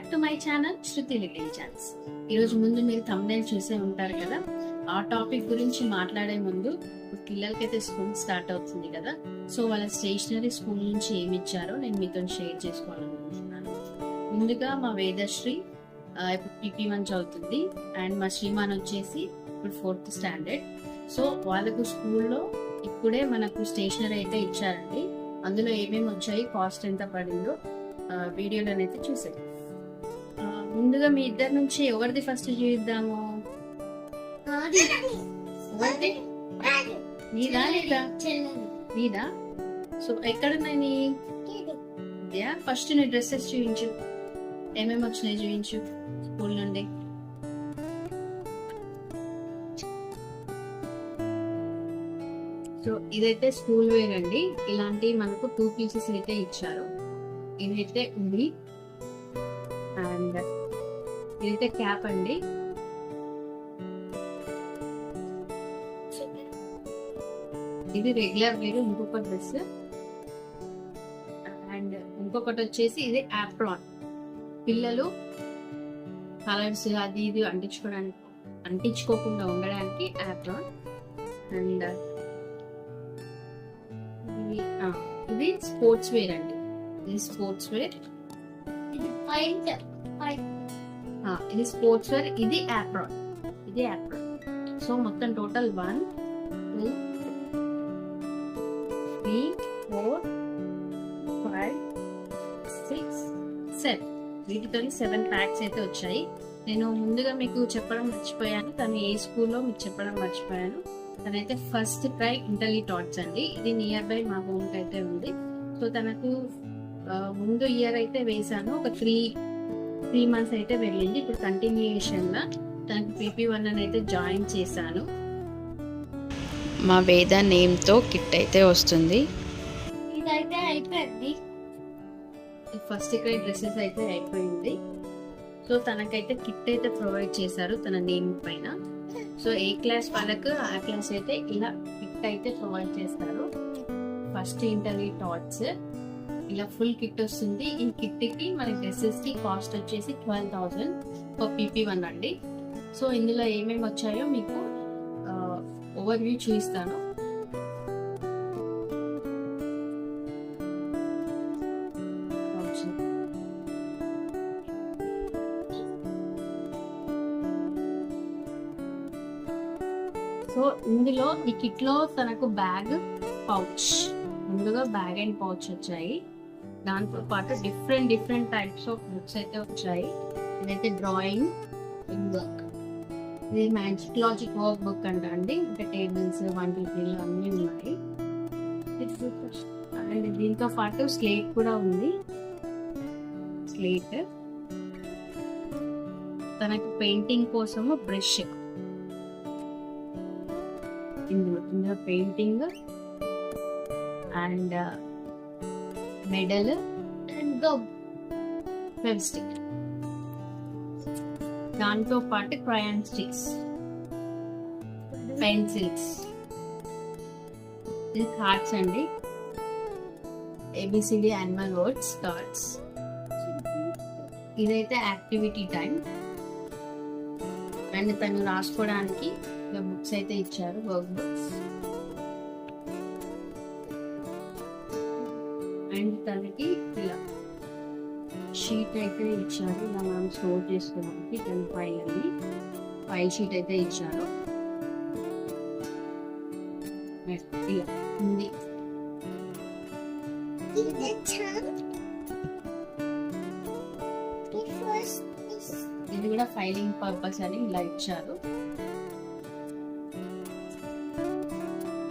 Back to my channel Shruti little chance ఈరోజు ముందు మీరు తమ్నేల్ చూసే ఉంటారు కదా ఆ టాపిక్ గురించి మాట్లాడే ముందు పిల్లలకి పిల్లలకైతే స్కూల్ స్టార్ట్ అవుతుంది కదా. సో వాళ్ళ స్టేషనరీ స్కూల్ నుంచి ఏమి ఇచ్చారో నేను మీతో షేర్ చేసుకోవాలనుకుంటున్నాను. ముందుగా మా వేదశ్రీ ఇప్పుడు పీపీ వన్ చదువుతుంది అండ్ మా శ్రీమాన్ వచ్చేసి ఇప్పుడు ఫోర్త్ స్టాండర్డ్ సో వాళ్ళకు స్కూల్లో ఇప్పుడే మనకు స్టేషనరీ అయితే ఇచ్చారండి. అందులో ఏమేమి వచ్చాయి కాస్ట్ ఎంత పడిందో వీడియోలోనైతే చూసాయి ముందుగా మీ ఇద్దరి నుంచి ఎవరిది ఫస్ట్ చూద్దాము ఎవరిది? నీదా. నీదా నీదా? సో ఎక్కడున్నాయి నీ? ఇదా ఫస్ట్ నీ డ్రెస్సెస్ చూపించు ఏమేమి వచ్చినాయి చూపించు స్కూల్ నుండి? సో ఇదైతే స్కూల్ వేర్ అండి. ఇలాంటి మనకు టూ పీసెస్ అయితే ఇచ్చారు. ఇదైతే ఉంది. అండ్ ఇదైతే క్యాప్ అండి. ఇది రెగ్యులర్ వేర్ ఇంకొక డ్రెస్. అండ్ ఇంకొకటి వచ్చేసి ఇది యాప్రాన్ పిల్లలు కలర్స్ అది ఇది అంటించుకోవడానికి అంటించుకోకుండా ఉండడానికి యాప్రాన్ అండ్ ఇది స్పోర్ట్స్ వేర్ అండి. ఇది స్పోర్ట్స్ వేర్. ఆ, ఇది స్పోర్ట్స్ వేర్ ఇది యాప్రాన్ ఇది యాప్రాన్ సో మొత్తం total one two three four five six seven వీటితో సెవెన్ ప్యాక్స్ అయితే వచ్చాయి. నేను ముందుగా మీకు చెప్పడం మర్చిపోయాను తను ఏ స్కూల్లో మీకు చెప్పడం మర్చిపోయాను. తనైతే ఫస్ట్ ట్రై ఇంటర్లీ టాట్స్ అండి. ఇది నియర్ బై మా హోమ్కి అయితే ఉంది. సో తనకు ముందు ఇయర్ అయితే వేసాను ఒక త్రీ త్రీ మంత్స్ అయితే వెళ్ళింది. ఇప్పుడు కంటిన్యూషన్గా తనకు పీపీ వన్ అని అయితే జాయిన్ చేశాను. మా వేద నేమ్తో కిట్ అయితే వస్తుంది. ఇదైతే అయిపోయింది. ఫస్ట్ ఇక్కడ డ్రెస్సెస్ అయితే అయిపోయింది. సో తనకైతే కిట్ అయితే ప్రొవైడ్ చేశారు తన నేమ్ పైన. సో ఏ క్లాస్ వాళ్ళకు ఆ క్లాస్ అయితే ఇలా కిట్ అయితే ప్రొవైడ్ చేస్తారు. First interview touts. ఇలా ఫుల్ కిట్ వస్తుంది. ఈ కిట్కి మన డ్రెస్సెస్కి కాస్ట్ వచ్చేసి twelve thousand for PP one అండి. సో ఇందులో ఏమేమి వచ్చాయో మీకు ఓవర్ వ్యూ చూపిస్తాను. సో ఇందులో ఈ కిట్లో తనకు బ్యాగ్ పౌచ్ ముందుగా బ్యాగ్ అండ్ పౌచ్ వచ్చాయి. దాంతో పాటు different different types of books అయితే వచ్చాయి. ఇదైతే డ్రాయింగ్ వర్క్ ఇది మ్యాజిక్ లాజిక్ వర్క్ బుక్ అంట అండి. ఇంకా టేబుల్స్ వన్ టూ త్రీలు అన్నీ ఉన్నాయి. అండ్ దీంతో పాటు స్లేట్ కూడా ఉంది. స్లేట్ తనకి పెయింటింగ్ కోసము బ్రష్ ఇందులో ఇందులో పెయింటింగ్ అండ్ మెడల్ అండ్ గబ్ వెబ్ స్టిక్ దాంతో పాటు క్రయాన్ స్టిక్స్ పెన్సిల్స్. ఇది కార్డ్స్ అండి. ఏబిసిడి యానిమల్ వర్డ్స్ కార్డ్స్ ఇదైతే యాక్టివిటీ టైం. అండ్ తను రాసుకోవడానికి బుక్స్ అయితే ఇచ్చారు వర్క్ బుక్స్. తనకి ఇలా. షీట్ అయితే ఇచ్చారు. ఇలా మనం స్టోర్ చేసుకోవడానికి టెన్ ఫైల్ అని ఫైల్ షీట్ అయితే ఇచ్చారు. ఇలా ఉంది. ఇది కూడా ఫైలింగ్ పర్పస్ అని ఇలా ఇచ్చారు.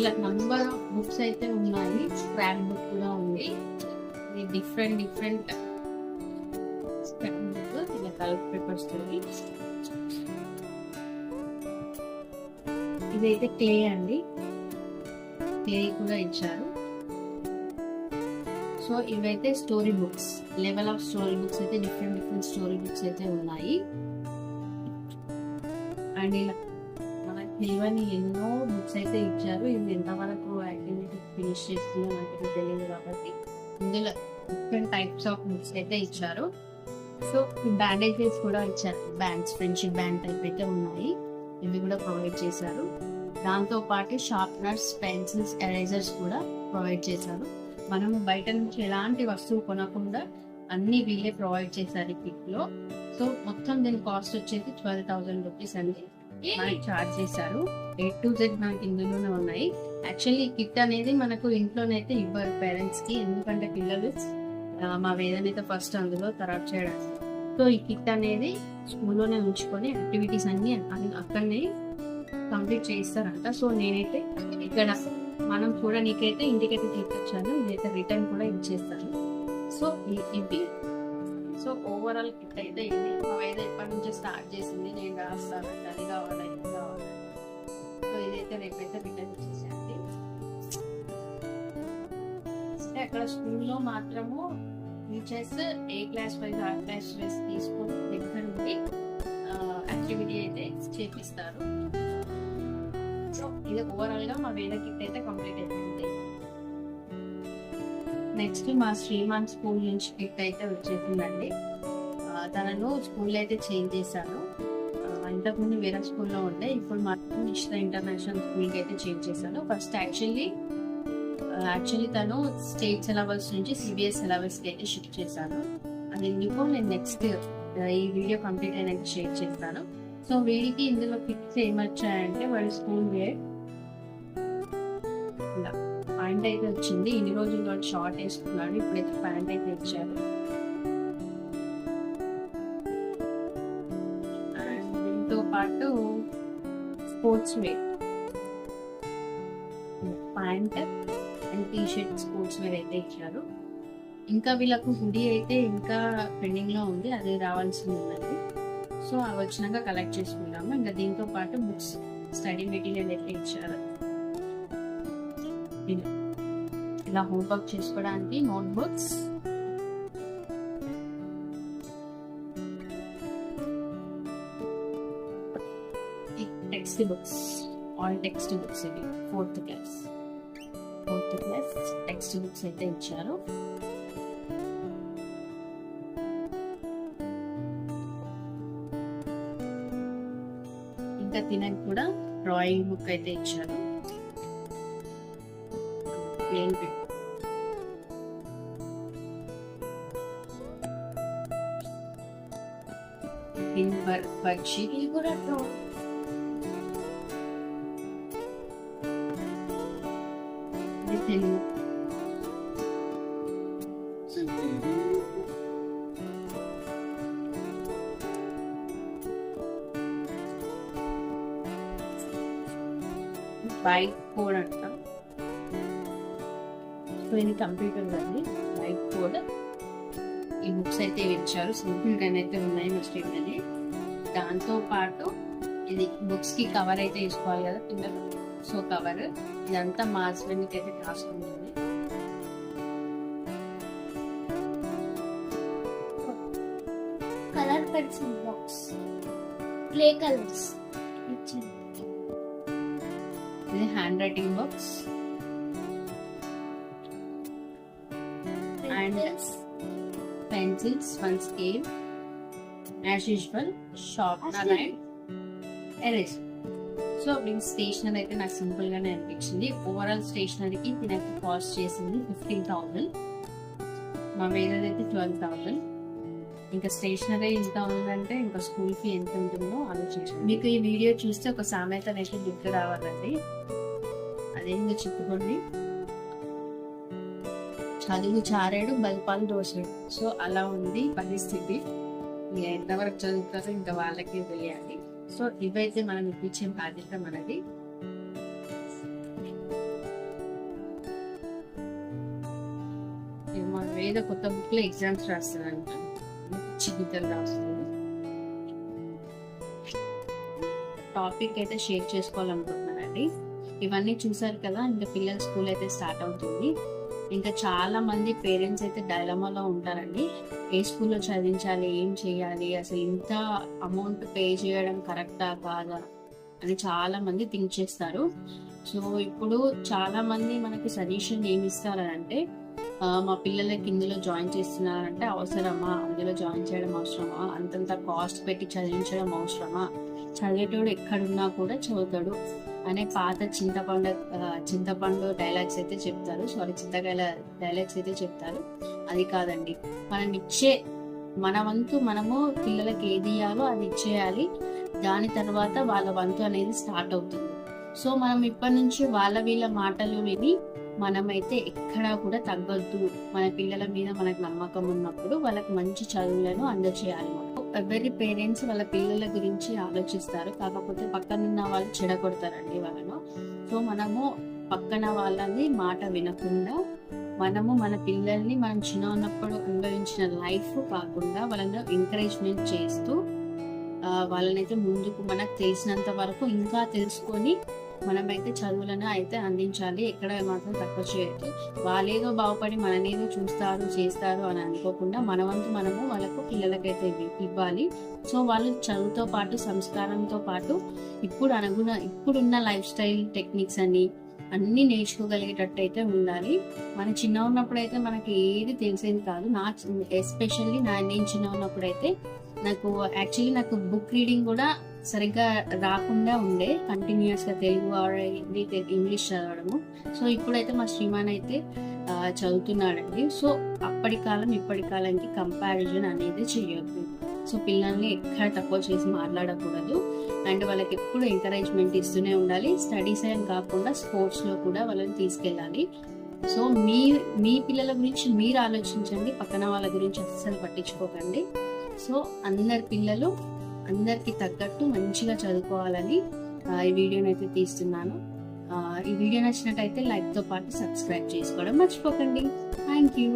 ఇలా నంబర్ ఆఫ్ బుక్స్ అయితే ఉన్నాయి. స్క్రాప్ బుక్ కూడా ఉంది. ఇది డిఫరెంట్ డిఫరెంట్ ఇలా కలర్ పేపర్స్ తోటి ఇదైతే క్లే అండి. క్లే కూడా ఇచ్చారు. సో ఇవైతే story books level of story books అయితే డిఫరెంట్ డిఫరెంట్ స్టోరీ బుక్స్ అయితే ఉన్నాయి. అండ్ ఇలా ఎన్నో బుక్స్ అయితే ఇచ్చారు. ఇది ఎంతవరకు యాక్టివిటీ ఫినిష్ చేస్తుందో నాకు తెలియదు కాబట్టి. ఇందులో డిఫరెంట్ టైప్స్ ఆఫ్ బుక్స్ అయితే ఇచ్చారు. సో బ్యాండేజెస్ కూడా ఇచ్చారు. బ్యాండ్స్ ఫ్రెండ్షిప్ బ్యాండ్ టైప్ అయితే ఉన్నాయి. ఇవి కూడా ప్రొవైడ్ చేశారు. దాంతో పాటు షార్ప్నర్స్ పెన్సిల్స్ ఎరేజర్స్ కూడా ప్రొవైడ్ చేశారు. మనం బయట నుంచి ఎలాంటి వస్తువు కొనకుండా అన్ని వీళ్ళే ప్రొవైడ్ చేశారు ఈ కిట్లో. సో మొత్తం దీని కాస్ట్ వచ్చేసి ట్వెల్వ్ థౌసండ్ రూపీస్ అండి. మనకి చార్జ్ చేశారు. ఏ టు జెడ్ మనకి ఇందులోనే ఉన్నాయి. యాక్చువల్లీ కిట్ అనేది మనకు ఇంట్లోనైతే ఇవ్వరు పేరెంట్స్కి. ఎందుకంటే పిల్లలు మా వేదనైతే ఫస్ట్ అందులో ఖరాబ్ చేయడానికి సో ఈ కిట్ అనేది స్కూల్లోనే ఉంచుకొని యాక్టివిటీస్ అన్ని అక్కడనే కంప్లీట్ చేస్తారంట సో నేనైతే ఇక్కడ మనం కూడా నీకైతే ఇంటికైతే తీసుకొచ్చాను. నేనైతే రిటర్న్ కూడా ఇచ్చేస్తాను. సో ఇ- ఇవి. సో ఓవరాల్ కిట్ అయితే ఇది. మా వేద ఇప్పటి నుంచి స్టార్ట్ చేసింది. నేను రాస్తాను అది కావాలి ఇది కావాలి? సో ఇదైతే రేపైతే రిటర్న్ ఇచ్చేస్తాను. అక్కడ స్కూల్లో మాత్రము టీచర్స్ ఏ క్లాస్ వైజ్ ఆ క్లాస్ వైజ్ తీసుకొని దగ్గర ఉండి యాక్టివిటీ అయితే చేపిస్తారు. సో ఇది ఓవరాల్గా మా వేద కిట్ అయితే కంప్లీట్ అయిపోయింది. నెక్స్ట్ మా శ్రీమాన్ స్కూల్ నుంచి కిట్ అయితే వచ్చేసిందండి. తనను స్కూల్ అయితే చేంజ్ చేశాను. ఇంతకుముందు వేరే స్కూల్లో ఉండే ఇప్పుడు మాత్రం ఇష్ట ఇంటర్నేషనల్ స్కూల్కి అయితే చేంజ్ చేశాను. ఫస్ట్ యాక్చువల్లీ Uh, యాక్చువల్లీ తను స్టేట్ సిలబస్ నుంచి సిబిఎస్ సిలబస్కి అయితే షిఫ్ట్ చేశాను. అది ఎందుకో నేను నెక్స్ట్ uh, ఈ వీడియో కంప్లీట్ అయినాక షేర్ చేస్తాను. సో వీడికి ఇందులో పిక్స్ ఏమొచ్చాయంటే వాడి స్కూల్ వేర్ ఇలా ప్యాంట్ అయితే వచ్చింది. ఇన్ని రోజులు వాడు షార్ట్ వేసుకున్నాడు. ఇప్పుడైతే ప్యాంట్ అయితే ఇచ్చారు. దీంతో పాటు sportswear pant and T shirts sports మీద అయితే ఇచ్చారు. ఇంకా వీళ్ళకు హుడీ అయితే ఇంకా పెండింగ్లో ఉంది అది రావాల్సి ఉన్నది. సో అవి వచ్చినాక కలెక్ట్ చేసుకుంటాము ఇంకా దీంతో పాటు బుక్స్ స్టడీ మెటీరియల్ అయితే ఇచ్చారు. ఇలా హోంవర్క్ చేసుకోవడానికి notebooks text books all text books ఇవి fourth class fourth plus textbooks అయితే ఇచ్చారు. ఇంకా తినకి కూడా డ్రాయింగ్ బుక్ అయితే ఇచ్చారు. Plain pic pin work work కూడా ఇది కంప్యూటర్ అండి బైక్ కోడ్. ఈ బుక్స్ అయితే ఇచ్చారు. సింపుల్ గానే అయితే ఉన్నాయి మస్ట్ అని దాంతో పాటు ఇది బుక్స్కి కవర్ అయితే వేసుకోవాలి కదా పిల్లలు సో కవర్. ఇదంతా మా హస్బెండ్కి అయితే రాసుకుంటుంది. Colour pencil box. Play colours. ఇది handwriting box. And- pencils pencils one scale as usual sharpener and erase so మీకు స్టేషనరీ అయితే నాకు సింపుల్ గానే అనిపించింది ఓవరాల్ స్టేషనరీకి నాకు కాస్ట్ చేసింది ఫిఫ్టీన్ థౌసండ్ మా వేరేది అయితే ట్వెల్వ్ థౌసండ్ ఇంకా స్టేషనరీ ఇంత ఉందంటే ఇంకా స్కూల్ ఫీ ఎంత ఉంటుందో ఆలోచించండి మీకు ఈ వీడియో చూస్తే ఒక సామెత అయితే గుర్తు రావాలండి అదేందో చెప్పుకోండి చదువు చారాడు బల్పాలు దోశాడు సో అలా ఉంది పరిస్థితి. ఎంతవరకు చదువుతారో ఇంకా వాళ్ళకి తెలియాలి. సో ఇవైతే మనం ఇప్పించే బాధ్యత మనది. మనం ఏదో కొత్త బుక్లో ఎగ్జామ్స్ రాస్తారంట గీతలు రాస్తుంది. టాపిక్ అయితే షేర్ చేసుకోవాలనుకుంటున్నానండి. ఇవన్నీ చూసారు కదా ఇంకా పిల్లల స్కూల్ అయితే స్టార్ట్ అవుతుంది. ఇంకా చాలా మంది పేరెంట్స్ అయితే డైలమాలో ఉంటారండి. ఏ స్కూల్లో చదివించాలి ఏం చేయాలి అసలు ఇంత అమౌంట్ పే చేయడం కరెక్టా కాదా అని చాలా మంది థింక్ చేస్తారు. సో ఇప్పుడు చాలా మంది మనకి సజెషన్ ఏమి ఇస్తారంటే మా పిల్లలకి ఇందులో జాయిన్ చేస్తున్నారంటే అవసరమా? అందులో జాయిన్ చేయడం అవసరమా? అంతంత కాస్ట్ పెట్టి చదివించడం అవసరమా? చదివేటోడు ఎక్కడున్నా కూడా చదువుతాడు. అనే పాత చింతపండు చింతపండు డైలాగ్స్ అయితే చెప్తారు. సారీ చింతకాయల డైలాగ్స్ అయితే చెప్తారు. అది కాదండి. మనం ఇచ్చే మన వంతు మనము పిల్లలకి ఏది ఇయ్యాలో అది ఇచ్చేయాలి. దాని తర్వాత వాళ్ళ వంతు అనేది స్టార్ట్ అవుతుంది. సో మనం ఇప్పటి నుంచి వాళ్ళ వీళ్ళ మాటలు విని మనమైతే ఎక్కడా కూడా తగ్గొద్దు. మన పిల్లల మీద మనకు నమ్మకం ఉన్నప్పుడు వాళ్ళకి మంచి చదువులను అందచేయాలి మనం. ఎవరి పేరెంట్స్ వాళ్ళ పిల్లల గురించి ఆలోచిస్తారు. కాకపోతే పక్కనున్న వాళ్ళు చెడగొడతారండి వాళ్ళను. సో మనము పక్కన వాళ్ళని మాట వినకుండా మనము మన పిల్లల్ని మనం చిన్న ఉన్నప్పుడు అనుభవించిన లైఫ్ కాకుండా వాళ్ళని ఎంకరేజ్మెంట్ చేస్తూ వాళ్ళనైతే ముందుకు మనకు తెలిసినంత వరకు ఇంకా తెలుసుకొని మనమైతే చదువులను అయితే అందించాలి. ఎక్కడ మాత్రం తక్కువ చేయొద్దు. వాళ్ళేదో బాగుపడి మననేదో చూస్తారు చేస్తారు అని అనుకోకుండా మన వంతు మనము వాళ్ళకు పిల్లలకైతే ఇవ్వాలి. సో వాళ్ళు చదువుతో పాటు సంస్కారంతో పాటు ఇప్పుడు అనుగుణ ఇప్పుడున్న లైఫ్ స్టైల్ టెక్నిక్స్ అని అన్ని నేర్చుకోగలిగేటట్టు అయితే ఉండాలి. మన చిన్న ఉన్నప్పుడు అయితే మనకి ఏది తెలిసేది కాదు. నా ఎస్పెషల్లీ నా నేను చిన్న ఉన్నప్పుడు అయితే నాకు యాక్చువల్లీ నాకు బుక్ రీడింగ్ కూడా సరిగ్గా రాకుండా ఉండే కంటిన్యూస్గా తెలుగు ఆర్ హిందీ ఇంగ్లీష్ చదవడము. సో ఇప్పుడైతే మా శ్రీమాన్ అయితే చదువుతున్నాడండి. సో అప్పటి కాలం ఇప్పటి కాలానికి కంపారిజన్ అనేది చేయొద్దు. సో పిల్లల్ని ఎక్కడ తక్కువ చేసి మాట్లాడకూడదు. అండ్ వాళ్ళకి ఎప్పుడు ఎంకరేజ్మెంట్ ఇస్తూనే ఉండాలి. స్టడీస్ ఏం కాకుండా స్పోర్ట్స్లో కూడా వాళ్ళని తీసుకెళ్ళాలి. సో మీ మీ పిల్లల గురించి మీరు ఆలోచించండి. పక్కన వాళ్ళ గురించి అస్సలు పట్టించుకోకండి. సో అందరి పిల్లలు అందరికి తగ్గట్టు మంచిగా చదువుకోవాలని ఈ వీడియోని అయితే తీస్తున్నాను. ఆ, ఈ వీడియో నచ్చినట్టయితే లైక్తో పాటు సబ్స్క్రైబ్ చేసుకోవడం మర్చిపోకండి. Thank you.